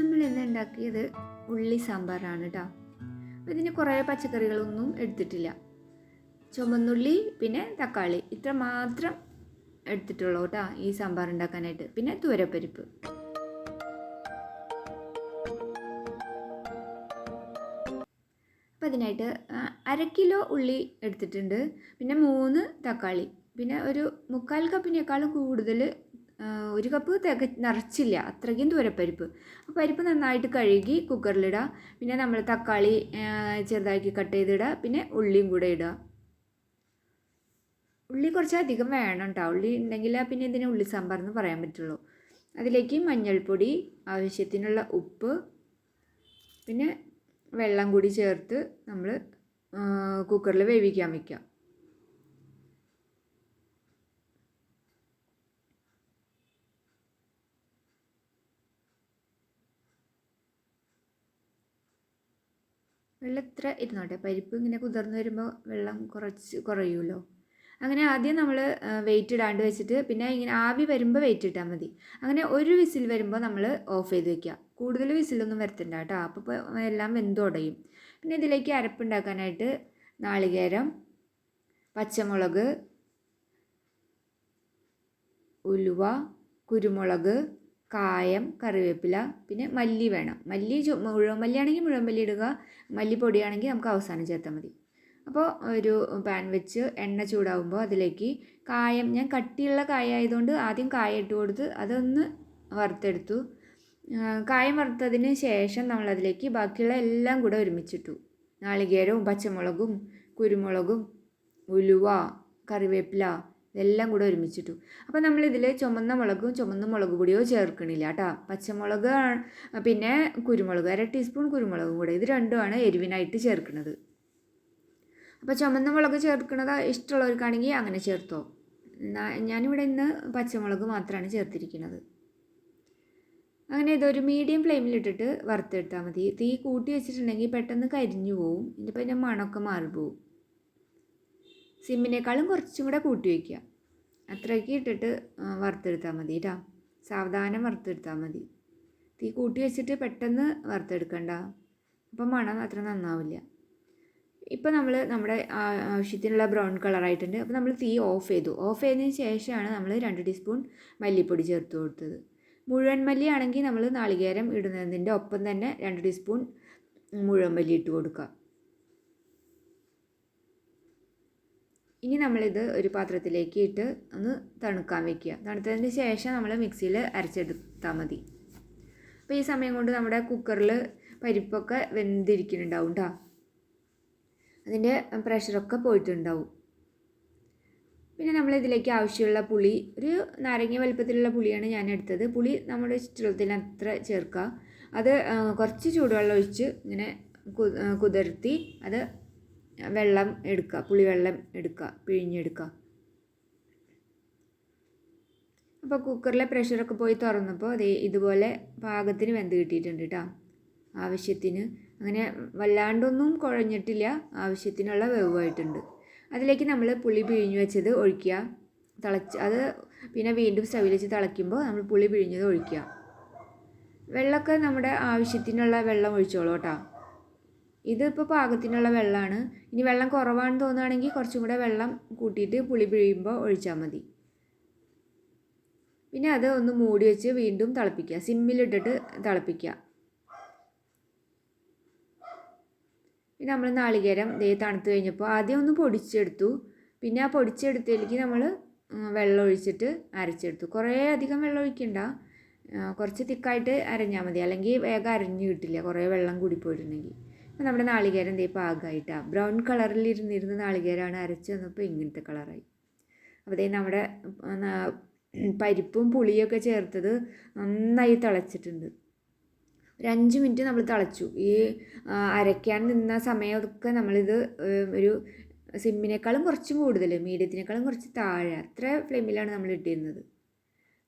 നമ്മൾ ഇന്ന് ഉണ്ടാക്കിയത് ഉള്ളി സാമ്പാറാണ് കേട്ടോ അപ്പോൾ ഇതിന് കുറേ പച്ചക്കറികളൊന്നും എടുത്തിട്ടില്ല. ചുമന്നുള്ളി പിന്നെ തക്കാളി. ഇത്ര മാത്രം എടുത്തിട്ടുള്ളൂ കേട്ടോ ഈ സാമ്പാർ ഉണ്ടാക്കാനായിട്ട്. പിന്നെ തുവരപ്പരിപ്പ്. അപ്പം അതിനായിട്ട് അര കിലോ ഉള്ളി എടുത്തിട്ടുണ്ട്. പിന്നെ മൂന്ന് തക്കാളി. പിന്നെ ഒരു മുക്കാൽ കപ്പിനേക്കാളും കൂടുതൽ ഒരു കപ്പ് തിക നിറച്ചില്ല അത്രയ്ക്കും ദൂരെ അപ്പോൾ പരിപ്പ് നന്നായിട്ട് കഴുകി കുക്കറിലിടുക പിന്നെ നമ്മൾ തക്കാളി ചെറുതാക്കി കട്ട് ചെയ്തിടുക പിന്നെ ഉള്ളിയും കൂടെ ഇടുക ഉള്ളി കുറച്ച് അധികം വേണം കേട്ടോ ഉള്ളി ഉണ്ടെങ്കിൽ പിന്നെ ഇതിന് ഉള്ളി സാമ്പാർ എന്ന് പറയാൻ പറ്റുള്ളൂ. അതിലേക്ക് മഞ്ഞൾപ്പൊടി ആവശ്യത്തിനുള്ള ഉപ്പ് പിന്നെ വെള്ളം കൂടി ചേർത്ത് നമ്മൾ കുക്കറിൽ വേവിക്കാൻ വയ്ക്കാം വെള്ളം ഇത്ര ഇരുന്നോട്ടെ? പരിപ്പ് ഇങ്ങനെ കുതിർന്ന് വരുമ്പോൾ വെള്ളം കുറച്ച് കുറയുമല്ലോ അങ്ങനെ ആദ്യം നമ്മൾ വെയിറ്റ് ഇടാണ്ട് വെച്ചിട്ട് പിന്നെ ഇങ്ങനെ ആവി വരുമ്പോൾ വെയിറ്റ് ഇട്ടാൽ മതി. അങ്ങനെ ഒരു വിസിൽ വരുമ്പോൾ നമ്മൾ ഓഫ് ചെയ്ത് വെക്കുക കൂടുതൽ വിസിലൊന്നും വരുത്തണ്ട കേട്ടോ. അപ്പോൾ എല്ലാം വെന്തുടയും പിന്നെ ഇതിലേക്ക് അരപ്പുണ്ടാക്കാനായിട്ട് നാളികേരം പച്ചമുളക് ഉലുവ കുരുമുളക് കായം കറിവേപ്പില പിന്നെ മല്ലി വേണം. മല്ലി മുഴുവൻ മല്ലിയാണെങ്കിൽ മുഴുവൻ മല്ലി ഇടുക. മല്ലിപ്പൊടിയാണെങ്കിൽ നമുക്ക് അവസാനം ചേർത്താൽ മതി. അപ്പോൾ ഒരു പാൻ വെച്ച് എണ്ണ ചൂടാവുമ്പോൾ അതിലേക്ക് കായം ഞാൻ കട്ടിയുള്ള കായ ആയതുകൊണ്ട് ആദ്യം കായ ഇട്ട് കൊടുത്ത് അതൊന്ന് വറുത്തെടുത്തു. കായം വറുത്തതിന് ശേഷം നമ്മൾ അതിലേക്ക് ബാക്കിയുള്ള എല്ലാം കൂടെ ഒരുമിച്ചിട്ടു. നാളികേരവും പച്ചമുളകും കുരുമുളകും ഉലുവ കറിവേപ്പില ഇതെല്ലാം കൂടെ ഒരുമിച്ചിട്ടു. അപ്പോൾ നമ്മൾ ഇതിൽ ചുമന്ന മുളകും ചുമന്ന മുളക് പൊടിയോ ചേർക്കണില്ല കേട്ടോ പച്ചമുളക് പിന്നെ കുരുമുളക് അര ടീസ്പൂൺ കുരുമുളകും കൂടെ. ഇത് രണ്ടുമാണ് എരിവിനായിട്ട് ചേർക്കുന്നത് അപ്പോൾ ചുമന്ന മുളക് ചേർക്കുന്നത് ഇഷ്ടമുള്ളവർക്കാണെങ്കിൽ അങ്ങനെ ചേർത്തോ. ഞാനിവിടെ ഇന്ന് പച്ചമുളക് മാത്രമാണ് ചേർത്തിരിക്കുന്നത് അങ്ങനെ ഇതൊരു മീഡിയം ഫ്ലെയിമിലിട്ടിട്ട് വറുത്തെടുത്താൽ മതി. തീ കൂട്ടി വെച്ചിട്ടുണ്ടെങ്കിൽ പെട്ടെന്ന് കരിഞ്ഞു പോവും. ഇതിന്റെ പിന്നെ മണമൊക്കെ മാറിപ്പോവും. സിമ്മിനേക്കാളും കുറച്ചും കൂടെ കൂട്ടി വയ്ക്കുക. അത്രയ്ക്ക് ഇട്ടിട്ട് വറുത്തെടുത്താൽ മതി കേട്ടോ സാവധാനം വറുത്തെടുത്താൽ മതി. തീ കൂട്ടി വെച്ചിട്ട് പെട്ടെന്ന് വറുത്തെടുക്കണ്ട. അപ്പം മണം അത്ര നന്നാവില്ല. ഇപ്പം നമ്മൾ നമ്മുടെ ആവശ്യത്തിനുള്ള ബ്രൗൺ കളറായിട്ടുണ്ട്. അപ്പോൾ നമ്മൾ തീ ഓഫ് ചെയ്തു. ഓഫ് ചെയ്തതിന് ശേഷമാണ് നമ്മൾ രണ്ട് ടീസ്പൂൺ മല്ലിപ്പൊടി ചേർത്ത് കൊടുത്തത്. മുഴുവൻ മല്ലി ആണെങ്കിൽ നമ്മൾ നാളികേരം ഇടുന്നതിന്റെ ഒപ്പം തന്നെ രണ്ട് ടീസ്പൂൺ മുഴുവൻ മല്ലി ഇട്ട് കൊടുക്കുക. ഇനി നമ്മളിത് ഒരു പാത്രത്തിലേക്ക് ഇട്ട് ഒന്ന് തണുക്കാൻ വെക്കുക. തണുത്തതിന് ശേഷം നമ്മൾ മിക്സിയിൽ അരച്ചെടുത്താൽ മതി. അപ്പോൾ ഈ സമയം കൊണ്ട് നമ്മുടെ കുക്കറിൽ പരിപ്പൊക്കെ വെന്തിരിക്കുന്നുണ്ടാവും കേട്ടോ അതിന്റെ പ്രഷറൊക്കെ പോയിട്ടുണ്ടാവും. പിന്നെ നമ്മൾ ഇതിലേക്ക് ആവശ്യമുള്ള പുളി ഒരു നാരങ്ങ വലുപ്പത്തിലുള്ള പുളിയാണ് ഞാൻ എടുത്തത് പുളി നമ്മുടെ ഇഷ്ടത്തിന് അത്ര ചേർക്കുക. അത് കുറച്ച് ചൂടുവെള്ളം ഒഴിച്ച് ഇങ്ങനെ കുതിർത്തി അത് വെള്ളം എടുക്കുക പുളിവെള്ളം എടുക്കുക പിഴിഞ്ഞെടുക്കുക. അപ്പോൾ കുക്കറിലെ പ്രഷറൊക്കെ പോയി തുറന്നപ്പോൾ അതേ ഇതുപോലെ പാകത്തിന് വെന്ത് കിട്ടിയിട്ടുണ്ട് കേട്ടോ. ആവശ്യത്തിന്. അങ്ങനെ വല്ലാണ്ടൊന്നും കുഴഞ്ഞിട്ടില്ല. ആവശ്യത്തിനുള്ള വേവായിട്ടുണ്ട് അതിലേക്ക് നമ്മൾ പുളി പിഴിഞ്ഞ് വെച്ചത് ഒഴിക്കുക. തിളച്ച് അത് പിന്നെ വീണ്ടും സ്റ്റവിൽ വെച്ച് തിളയ്ക്കുമ്പോൾ നമ്മൾ പുളി പിഴിഞ്ഞത് ഒഴിക്കുക. വെള്ളമൊക്കെ നമ്മുടെ ആവശ്യത്തിനുള്ള വെള്ളം ഒഴിച്ചോളൂ കേട്ടോ. ഇതിപ്പോൾ പാകത്തിനുള്ള വെള്ളമാണ് ഇനി വെള്ളം കുറവാണെന്ന് തോന്നുകയാണെങ്കിൽ കുറച്ചും കൂടെ വെള്ളം കൂട്ടിയിട്ട് പുളി പിഴിയുമ്പോൾ ഒഴിച്ചാൽ മതി. പിന്നെ അത് ഒന്ന് മൂടി വെച്ച് വീണ്ടും തിളപ്പിക്കുക. സിമ്മിലിട്ടിട്ട് തിളപ്പിക്കുക. പിന്നെ നമ്മൾ നാളികേരം ദേ തണുത്ത് കഴിഞ്ഞപ്പോൾ ആദ്യം ഒന്ന് പൊടിച്ചെടുത്തു. പിന്നെ ആ പൊടിച്ചെടുത്തേക്ക് നമ്മൾ വെള്ളം ഒഴിച്ചിട്ട് അരച്ചെടുത്തു. കുറേ അധികം വെള്ളം ഒഴിക്കണ്ട. കുറച്ച് തിക്കായിട്ട് അരഞ്ഞാൽ മതി. അല്ലെങ്കിൽ വേഗം അരഞ്ഞു കിട്ടില്ല. കുറേ വെള്ളം കൂടിപ്പോയിട്ടുണ്ടെങ്കിൽ നമ്മുടെ നാളികേരം ദേ പാകമായിട്ടാണ് ബ്രൗൺ കളറിൽ ഇരുന്നിരുന്ന നാളികേരമാണ് അരച്ച് വന്നപ്പോൾ ഇങ്ങനത്തെ കളറായി അപ്പോൾ ദേ നമ്മുടെ പരിപ്പും പുളിയൊക്കെ ചേർത്തത് നന്നായി തിളച്ചിട്ടുണ്ട്. ഒരു അഞ്ച് മിനിറ്റ് നമ്മൾ തിളച്ചു. ഈ അരയ്ക്കാൻ നിന്ന സമയമൊക്കെ നമ്മളിത് ഒരു സിമ്മിനേക്കാളും കുറച്ച് കൂടുതൽ മീഡിയത്തിനേക്കാളും കുറച്ച് താഴെ അത്ര ഫ്ലെയിമിലാണ് നമ്മൾ ഇട്ടിരുന്നത്.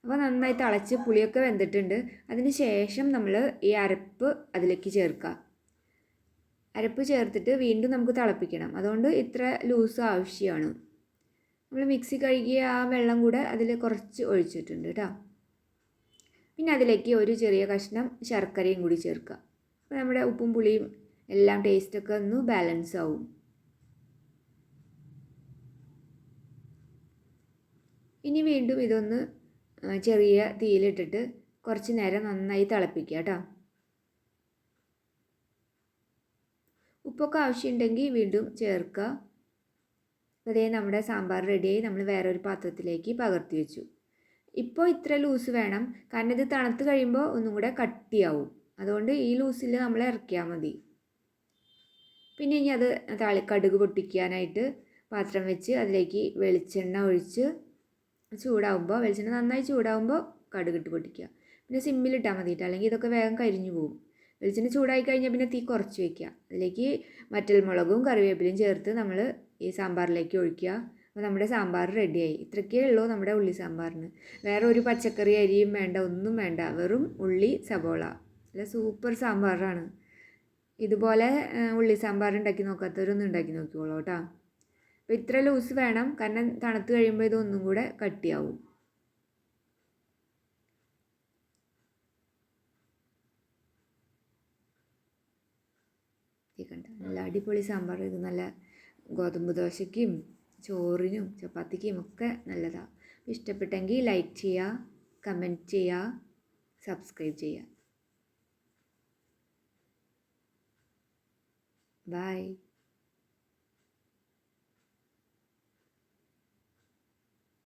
അപ്പോൾ നന്നായി തിളച്ച് പുളിയൊക്കെ വെന്തിട്ടുണ്ട്. അതിന് ശേഷം നമ്മൾ ഈ അരപ്പ് അതിലേക്ക് ചേർക്കുക. അരപ്പ് ചേർത്തിട്ട് വീണ്ടും നമുക്ക് തിളപ്പിക്കണം. അതുകൊണ്ട് ഇത്ര ലൂസ് ആവശ്യമാണ്. നമ്മൾ മിക്സി കഴുകിയ ആ വെള്ളം കൂടെ അതിൽ കുറച്ച് ഒഴിച്ചിട്ടുണ്ട് കേട്ടോ. പിന്നെ അതിലേക്ക് ഒരു ചെറിയ കഷ്ണം ശർക്കരയും കൂടി ചേർക്കുക. അപ്പോൾ നമ്മുടെ ഉപ്പും പുളിയും എല്ലാം ടേസ്റ്റൊക്കെ ഒന്ന് ബാലൻസ് ആവും. ഇനി വീണ്ടും ഇതൊന്ന് ചെറിയ തീയിലിട്ടിട്ട് കുറച്ച് നേരം നന്നായി തിളപ്പിക്കുക കേട്ടോ. ഉപ്പൊക്കെ ആവശ്യമുണ്ടെങ്കിൽ വീണ്ടും ചേർക്കുക. അതേ നമ്മുടെ സാമ്പാർ റെഡിയായി നമ്മൾ വേറൊരു പാത്രത്തിലേക്ക് പകർത്തി വെച്ചു. ഇപ്പോൾ ഇത്ര ലൂസ് വേണം. കാരണം ഇത് തണുത്ത് കഴിയുമ്പോൾ ഒന്നും കൂടെ കട്ടിയാവും. അതുകൊണ്ട് ഈ ലൂസിൽ നമ്മൾ ഇറക്കിയാൽ മതി. പിന്നെ ഇനി അത് താളി കടുക് പൊട്ടിക്കാനായിട്ട് പാത്രം വെച്ച് അതിലേക്ക് വെളിച്ചെണ്ണ ഒഴിച്ച് ചൂടാവുമ്പോൾ വെളിച്ചെണ്ണ നന്നായി ചൂടാവുമ്പോൾ കടുകിട്ട് പൊട്ടിക്കുക. പിന്നെ സിമ്മിലിട്ടാൽ മതിയിട്ട് അല്ലെങ്കിൽ ഇതൊക്കെ വേഗം കരിഞ്ഞു പോകും വെളിച്ചെണ്ണ ചൂടായി കഴിഞ്ഞാൽ പിന്നെ തീ കുറച്ച് വയ്ക്കുക. അതിലേക്ക് മുളകും കറിവേപ്പിലയും ചേർത്ത് നമ്മൾ ഈ സാമ്പാറിലേക്ക് ഒഴിക്കുക. അപ്പോൾ നമ്മുടെ സാമ്പാർ റെഡിയായി. ഇത്രയ്ക്കേ ഉള്ളൂ നമ്മുടെ ഉള്ളി സാമ്പാറിന്. വേറെ ഒരു പച്ചക്കറി അരിയും വേണ്ട ഒന്നും വേണ്ട. വെറും ഉള്ളി സബോള അല്ല സൂപ്പർ സാമ്പാറാണ്. ഇതുപോലെ ഉള്ളി സാമ്പാർ ഉണ്ടാക്കി നോക്കാത്തവരൊന്നും ഉണ്ടാക്കി നോക്കിക്കോളൂ കേട്ടോ. അപ്പോൾ ഇത്ര ലൂസ് വേണം. കാരണം തണുത്ത് കഴിയുമ്പോൾ ഇതൊന്നും കൂടെ കട്ടിയാവും. കണ്ട. നല്ല അടിപൊളി സാമ്പാർ. ഇത് നല്ല ഗോതമ്പ് ദോശയ്ക്കും ചോറിനും ചപ്പാത്തിക്കും ഒക്കെ നല്ലതാണ് ഇഷ്ടപ്പെട്ടെങ്കിൽ ലൈക്ക് ചെയ്യുക കമന്റ് ചെയ്യുക സബ്സ്ക്രൈബ് ചെയ്യുക ബൈ